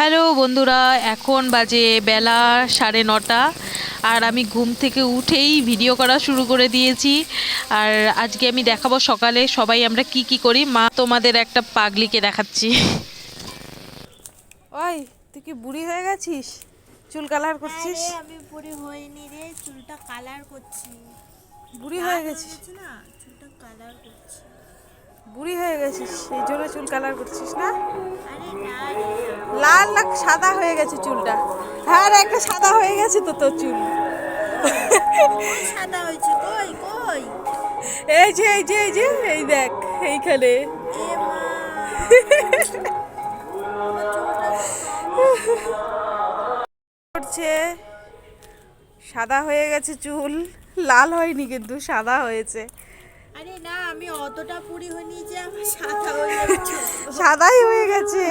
Hello বন্ধুরা এখন বাজে বেলা সাড়ে নটা আর আমি ঘুম থেকে উঠেই ভিডিও করা শুরু করে দিয়েছি। আর আজকে আমি দেখাবো সকালে সবাই আমরা কি কি করি। মা তোমাদের একটা পাগলিকে দেখাচ্ছি। ওই তুই কি বুড়ি হয়ে গেছিস? চুল কালার করছিস? আমি পুরি হইনি রে চুলটা কালার করছি। বুড়ি হয়ে গেছিস? না চুলটা কালার করছি। বুড়ি হয়ে গেছিস সেই জন্য চুল কালার করছিস না? লাল না সাদা হয়ে গেছে চুলটা? হ্যাঁ রে, একটা সাদা হয়ে গেছে তো তোর চুল। সাদা হয়েছে কই কই? এই যে এই যে এই যে এই দেখ এইখানে। করছে। সাদা হয়ে গেছে চুল লাল হয়নি কিন্তু সাদা হয়েছে। আরে না আমি অতটা পুরি হইনি যে আমার সাদা হয়ে যাচ্ছে সাদাই হয়ে গেছে।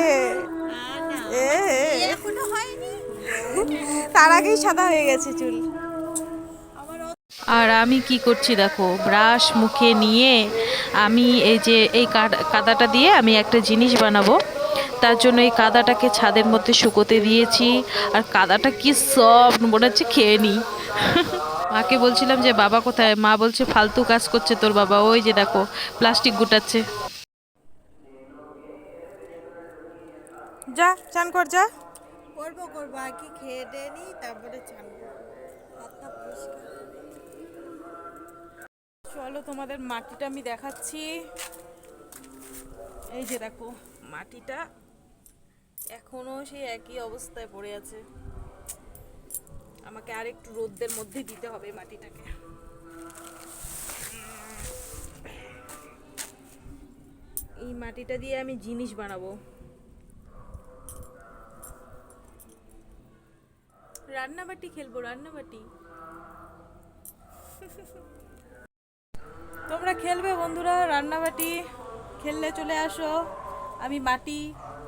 না না এ এখনও হয়নি। তার আগেই সাদা হয়ে গেছে চুল। আর আমি কি করছি দেখো ব্রাশ মুখে নিয়ে আমি এই যে এই কাদ- কাদাটা দিয়ে আমি একটা জিনিস বানাবো। তার জন্য এই কাদাটাকে ছাদের মধ্যে শুকোতে দিয়েছি। আর কাদাটা কি সব মনে হচ্ছে খেয়ে নিই মাকে বলছিলাম যে বাবা কোথায়? মা বলছে ফালতু কাজ করছে তোর বাবা। ওই যে দেখো প্লাস্টিক গুটাচ্ছে। যা চান কর যা। করব করব। আগে খেয়ে দিয়ে নি তারপরে চান চলো তোমাদের মাটিটা আমি দেখাচ্ছি। এই যে দেখো মাটিটা এখনও সেই একই অবস্থায় পড়ে আছে। আমাকে আরেকটু রোদ্রের মধ্যে দিতে হবে মাটিটাকে। এই মাটিটা দিয়ে আমি জিনিস বানাবো। রান্নাবাটি খেলব, রান্নাবাটি। তোমরা খেলবে বন্ধুরা, রান্নাবাটি খেললে চলে আসো। আমি মাটি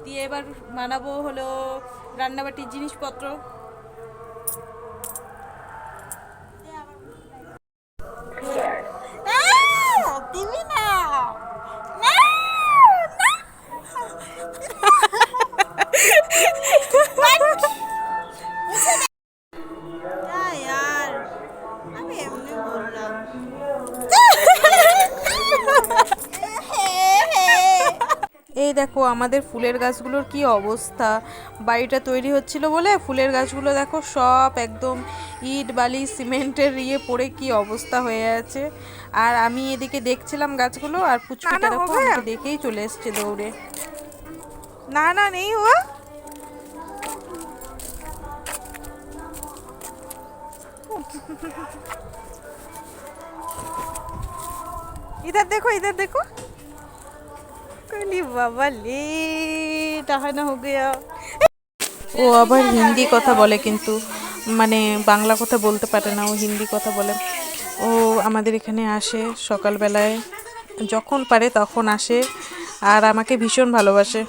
দিয়ে এবার বানাবো হলো রান্নাবাটির জিনিসপত্র। দেখো আমাদের ফুলের গাছগুলোর কি অবস্থা বাড়িটা তৈরি হচ্ছিল বলে ফুলের গাছগুলো দেখো সব একদম ইট বালি সিমেন্টের ইয়ে পড়ে কি অবস্থা হয়ে আছে আর আমি এদিকে দেখছিলাম গাছগুলো আর পুচকুটা দেখো আমাকে দেখেই চলে এসছে দৌড়ে না না নেই ও इधर देखो इधर देखो কলি বাবা, লে টাহানা হো গিয়া ও আবার হিন্দি কথা বলে কিন্তু মানে বাংলা কথা বলতে পারে না, ও হিন্দি কথা বলে। ও আমাদের এখানে আসে সকালবেলায়, যখন পারে তখন আসে, আর আমাকে ভীষণ ভালোবাসে।